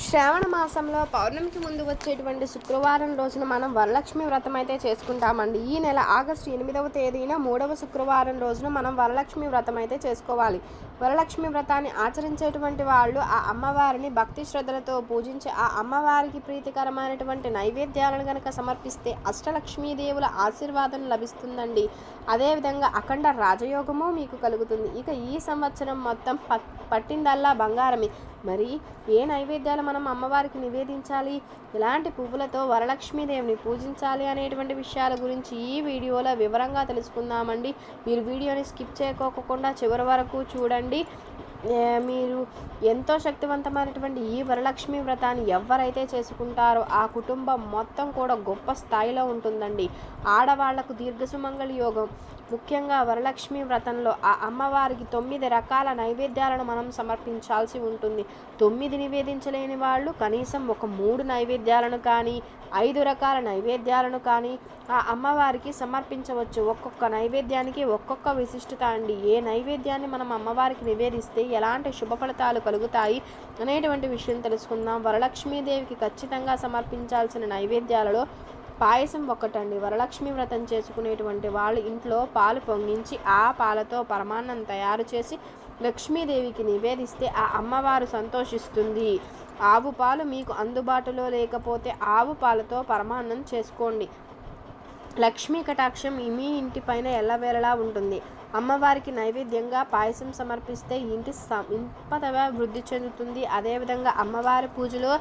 శ్రావణ మాసంలో పౌర్ణమికి ముందు వచ్చేటువంటి శుక్రవారం రోజున మనం వరలక్ష్మి వ్రతం అయితే చేసుకుంటామండి. ఈ నెల ఆగస్టు ఎనిమిదవ తేదీన మూడవ శుక్రవారం రోజున మనం వరలక్ష్మి వ్రతం అయితే చేసుకోవాలి. వరలక్ష్మి వ్రతాన్ని ఆచరించేటువంటి వాళ్ళు ఆ అమ్మవారిని భక్తి శ్రద్ధలతో పూజించి ఆ అమ్మవారికి ప్రీతికరమైనటువంటి నైవేద్యాలను కనుక సమర్పిస్తే అష్టలక్ష్మీదేవుల ఆశీర్వాదం లభిస్తుందండి. అదేవిధంగా అఖండ రాజయోగము మీకు కలుగుతుంది. ఇక ఈ సంవత్సరం మొత్తం ప- పట్టిందల్లా బంగారమే. మరి ఏ నైవేద్యాలు మనం అమ్మవారికి నివేదించాలి ఎలాంటి పువ్వులతో వరలక్ష్మీదేవిని పూజించాలి అనేటువంటి విషయాల గురించి ఈ వీడియోలో వివరంగా తెలుసుకుందామండి. మీరు వీడియోని స్కిప్ చేయకోకుండా చివరి వరకు చూడండి. మీరు ఎంతో శక్తివంతమైనటువంటి ఈ వరలక్ష్మి వ్రతాన్ని ఎవరైతే చేసుకుంటారో ఆ కుటుంబం మొత్తం కూడా గొప్ప స్థాయిలో ఉంటుందండి. ఆడవాళ్ళకు దీర్ఘసుమంగళ యోగం ముఖ్యంగా వరలక్ష్మి వ్రతంలో ఆ అమ్మవారికి తొమ్మిది రకాల నైవేద్యాలను మనం సమర్పించాల్సి ఉంటుంది. తొమ్మిది నివేదించలేని వాళ్ళు కనీసం ఒక మూడు నైవేద్యాలను కానీ ఐదు రకాల నైవేద్యాలను కానీ ఆ అమ్మవారికి సమర్పించవచ్చు. ఒక్కొక్క నైవేద్యానికి ఒక్కొక్క విశిష్టత అండి. ఏ నైవేద్యాన్ని మనం అమ్మవారికి నివేదిస్తే ఎలాంటి శుభ ఫలితాలు కలుగుతాయి అనేటువంటి విషయం తెలుసుకుందాం. వరలక్ష్మీదేవికి ఖచ్చితంగా సమర్పించాల్సిన నైవేద్యాలలో పాయసం ఒకటండి వరలక్ష్మి వ్రతం చేసుకునేటువంటి వాళ్ళు ఇంట్లో పాలు పొంగించి ఆ పాలతో పరమాన్నం తయారు చేసి లక్ష్మీదేవికి నివేదిస్తే ఆ అమ్మవారు సంతోషిస్తుంది. ఆవు పాలు మీకు అందుబాటులో లేకపోతే ఆవు పాలతో పరమాన్నం చేసుకోండి. లక్ష్మీ కటాక్షం మీ ఇంటి పైన ఎల్లవేళలా ఉంటుంది. అమ్మవారికి నైవేద్యంగా పాయసం సమర్పిస్తే ఇంటి సంపదగా వృద్ధి చెందుతుంది. అదేవిధంగా అమ్మవారి పూజలో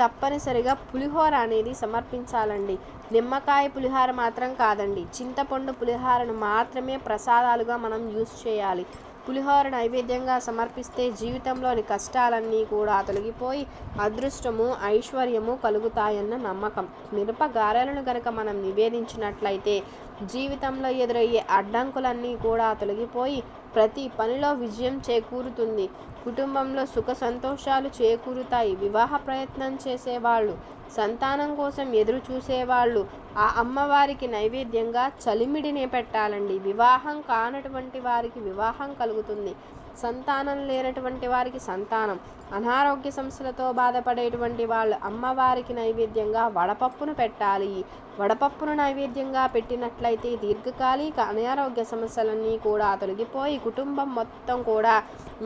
తప్పనిసరిగా పులిహోర అనేది సమర్పించాలండి. నిమ్మకాయ పులిహోర మాత్రం కాదండి. చింతపండు పులిహోరను మాత్రమే ప్రసాదాలుగా మనం యూస్ చేయాలి. పులిహోర నైవేద్యంగా సమర్పిస్తే జీవితంలోని కష్టాలన్నీ కూడా తొలగిపోయి అదృష్టము ఐశ్వర్యము కలుగుతాయన్న నమ్మకం. మిరప గారెలను గనక మనం నివేదించినట్లయితే జీవితంలో ఎదురయ్యే అడ్డంకులన్నీ కూడా తొలగిపోయి ప్రతి పనిలో విజయం చేకూరుతుంది. కుటుంబంలో సుఖ సంతోషాలు చేకూరుతాయి. వివాహ ప్రయత్నం చేసేవాళ్ళు సంతానం కోసం ఎదురు చూసేవాళ్ళు ఆ అమ్మవారికి నైవేద్యంగా చలిమిడినే పెట్టాలండి. వివాహం కానటువంటి వారికి వివాహం కలుగుతుంది. సంతానం లేనటువంటి వారికి సంతానం. అనారోగ్య సమస్యలతో బాధపడేటువంటి వాళ్ళు అమ్మవారికి నైవేద్యంగా వడపప్పును పెట్టాలి. వడపప్పును నైవేద్యంగా పెట్టినట్లయితే దీర్ఘకాలిక అనారోగ్య సమస్యలన్నీ కూడా తొలగిపోయి కుటుంబం మొత్తం కూడా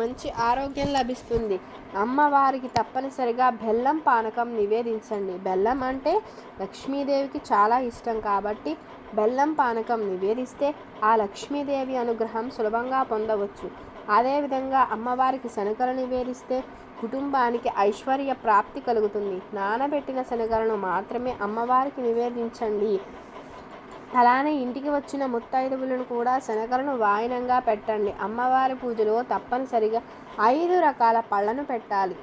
మంచి ఆరోగ్యం లభిస్తుంది. అమ్మవారికి తప్పనిసరిగా బెల్లం పానకం నివేదించండి. బెల్లం అంటే లక్ష్మీదేవికి చాలా ఇష్టం కాబట్టి బెల్లం పానకం నివేదిస్తే ఆ లక్ష్మీదేవి అనుగ్రహం సులభంగా పొందవచ్చు. అదేవిధంగా అమ్మవారికి శనగలు నివేదిస్తే కుటుంబానికి ఐశ్వర్య ప్రాప్తి కలుగుతుంది. నానబెట్టిన శనగలను మాత్రమే అమ్మవారికి నివేదించండి. అలానే ఇంటికి వచ్చిన ముత్తైదువులను కూడా శనగలను వాయనంగా పెట్టండి. అమ్మవారి పూజలో తప్పనిసరిగా ఐదు రకాల పళ్ళను పెట్టాలి.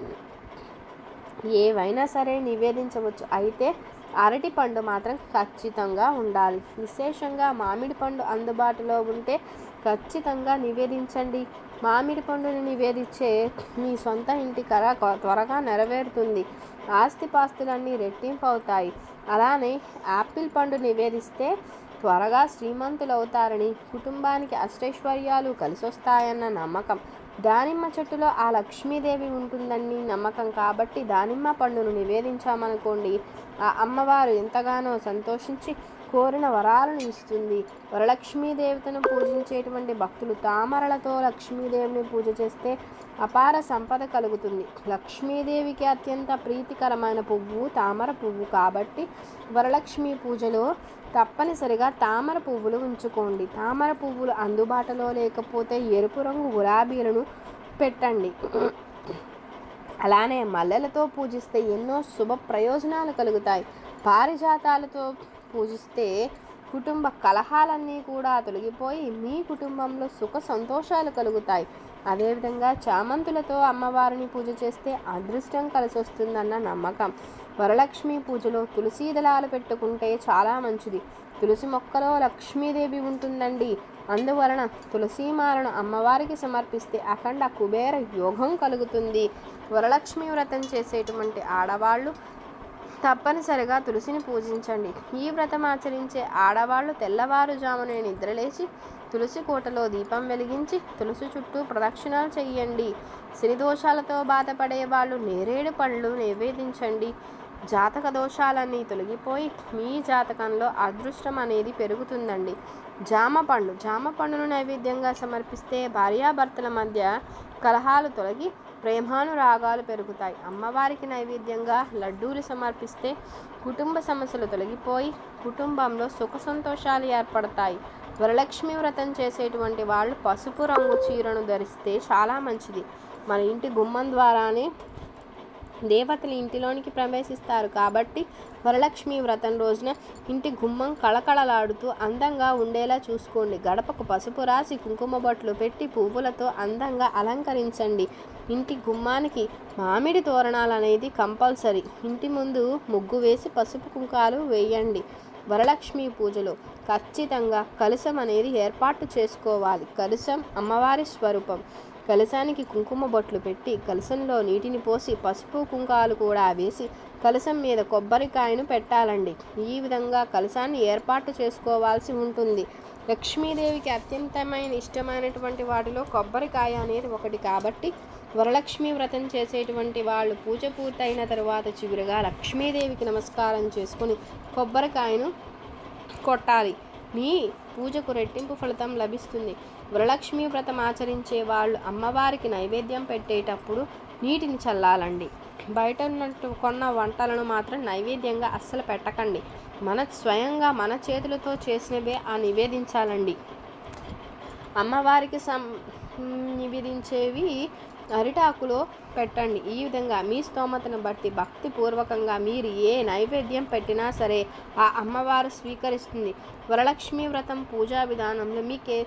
ఏవైనా సరే నివేదించవచ్చు. అయితే అరటి పండు మాత్రం ఖచ్చితంగా ఉండాలి. విశేషంగా మామిడి పండు అందుబాటులో ఉంటే ఖచ్చితంగా నివేదించండి. మామిడి పండుని నివేదించే మీ సొంత ఇంటి కళ త్వరగా నెరవేరుతుంది. ఆస్తిపాస్తులన్నీ రెట్టింపు అవుతాయి అలానే యాపిల్ పండు నివేదిస్తే త్వరగా శ్రీమంతులవుతారని కుటుంబానికి అష్టైశ్వర్యాలు కలిసొస్తాయన్న నమ్మకం. దానిమ్మ చెట్టులో ఆ లక్ష్మీదేవి ఉంటుందని నమ్మకం కాబట్టి దానిమ్మ పండును నివేదించామనుకోండి ఆ అమ్మవారు ఎంతగానో సంతోషించి కోరిన వరాలను ఇస్తుంది. వరలక్ష్మీదేవతను పూజించేటువంటి భక్తులు తామరలతో లక్ష్మీదేవిని పూజ చేస్తే అపార సంపద కలుగుతుంది. లక్ష్మీదేవికి అత్యంత ప్రీతికరమైన పువ్వు తామర పువ్వు కాబట్టి వరలక్ష్మి పూజలో తప్పనిసరిగా తామర పువ్వులు ఉంచుకోండి. తామర పువ్వులు అందుబాటులో లేకపోతే ఎరుపు రంగు గులాబీలను పెట్టండి. అలానే మల్లెలతో పూజిస్తే ఎన్నో శుభ ప్రయోజనాలు కలుగుతాయి. పారిజాతాలతో పూజిస్తే కుటుంబ కలహాలన్నీ కూడా తొలగిపోయి మీ కుటుంబంలో సుఖ సంతోషాలు కలుగుతాయి. అదేవిధంగా చామంతులతో అమ్మవారిని పూజ చేస్తే అదృష్టం కలిసి వస్తుందన్న నమ్మకం. వరలక్ష్మి పూజలో తులసి దళాలు పెట్టుకుంటే చాలా మంచిది. తులసి మొక్కలో లక్ష్మీదేవి ఉంటుందండి. అందువలన తులసీమాలను అమ్మవారికి సమర్పిస్తే అఖండ కుబేర యోగం కలుగుతుంది. వరలక్ష్మి వ్రతం చేసేటువంటి ఆడవాళ్ళు తప్పనిసరిగా తులసిని పూజించండి. ఈ వ్రతం ఆచరించే ఆడవాళ్ళు తెల్లవారుజామునే నిద్రలేచి తులసి కోటలో దీపం వెలిగించి తులసి చుట్టూ ప్రదక్షిణాలు చెయ్యండి. శని దోషాలతో బాధపడే వాళ్ళు నేరేడు పళ్ళు నివేదించండి జాతక దోషాలన్నీ తొలగిపోయి మీ జాతకంలో అదృష్టం అనేది పెరుగుతుందండి. జామ పండు జామ పండును నైవేద్యంగా సమర్పిస్తే భార్యాభర్తల మధ్య కలహాలు తొలగి ప్రేమానురాగాలు పెరుగుతాయి. అమ్మవారికి నైవేద్యంగా లడ్డూలు సమర్పిస్తే కుటుంబ సమస్యలు తొలగిపోయి కుటుంబంలో సుఖ సంతోషాలు ఏర్పడతాయి. వరలక్ష్మి వ్రతం చేసేటువంటి వాళ్ళు పసుపు రంగు చీరను ధరిస్తే చాలా మంచిది. మన ఇంటి గుమ్మం ద్వారానే దేవతలు ఇంటిలోనికి ప్రవేశిస్తారు. కాబట్టి వరలక్ష్మి వ్రతం రోజున ఇంటి గుమ్మం కళకళలాడుతూ అందంగా ఉండేలా చూసుకోండి. గడపకు పసుపు రాసి కుంకుమ బొట్లు పెట్టి పువ్వులతో అందంగా అలంకరించండి. ఇంటి గుమ్మానికి మామిడి తోరణాలు అనేది కంపల్సరీ. ఇంటి ముందు ముగ్గు వేసి పసుపు కుంకాలు వేయండి. వరలక్ష్మి పూజలో ఖచ్చితంగా కలశం అనేది ఏర్పాటు చేసుకోవాలి. కలుషం అమ్మవారి స్వరూపం. కలశానికి కుంకుమ బొట్లు పెట్టి కలశంలో నీటిని పోసి పసుపు కుంకాలు కూడా వేసి కలశం మీద కొబ్బరికాయను పెట్టాలండి. ఈ విధంగా కలశాన్ని ఏర్పాటు చేసుకోవాల్సి ఉంటుంది. లక్ష్మీదేవికి అత్యంతమైన ఇష్టమైనటువంటి వాటిలో కొబ్బరికాయ అనేది ఒకటి కాబట్టి వరలక్ష్మి వ్రతం చేసేటువంటి వాళ్ళు పూజ పూర్తయిన తరువాత చివరిగా లక్ష్మీదేవికి నమస్కారం చేసుకుని కొబ్బరికాయను కొట్టాలి. మీ పూజకు రెట్టింపు ఫలితం లభిస్తుంది. వరలక్ష్మి వ్రతం ఆచరించే వాళ్ళు అమ్మవారికి నైవేద్యం పెట్టేటప్పుడు నీటిని చల్లాలండి. బయట ఉన్నట్టు కొన్న వంటలను మాత్రం నైవేద్యంగా అస్సలు పెట్టకండి. మన స్వయంగా మన చేతులతో చేసినవే ఆ నివేదించాలండి. అమ్మవారికి సం నివేదించేవి అరిటాకులో పెట్టండి. ఈ విధంగా మీ స్తోమతను బట్టి భక్తిపూర్వకంగా మీరు ఏ నైవేద్యం పెట్టినా సరే ఆ అమ్మవారు స్వీకరిస్తుంది. వరలక్ష్మి వ్రతం పూజా విధానంలో మీకే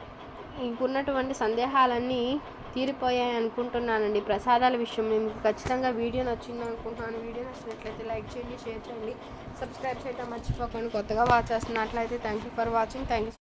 ఇంకున్నటువంటి సందేహాలన్నీ తీరిపోయాయి అనుకుంటున్నానండి. ప్రసాదాల విషయం మీకు ఖచ్చితంగా వీడియో నచ్చింది అనుకుంటున్నాను. వీడియో నచ్చినట్లయితే లైక్ చేయండి షేర్ చేయండి. సబ్స్క్రైబ్ చేయడం మర్చిపోకండి. కొత్తగా వాచ్ చేస్తున్నట్లయితే thank you for watching thank you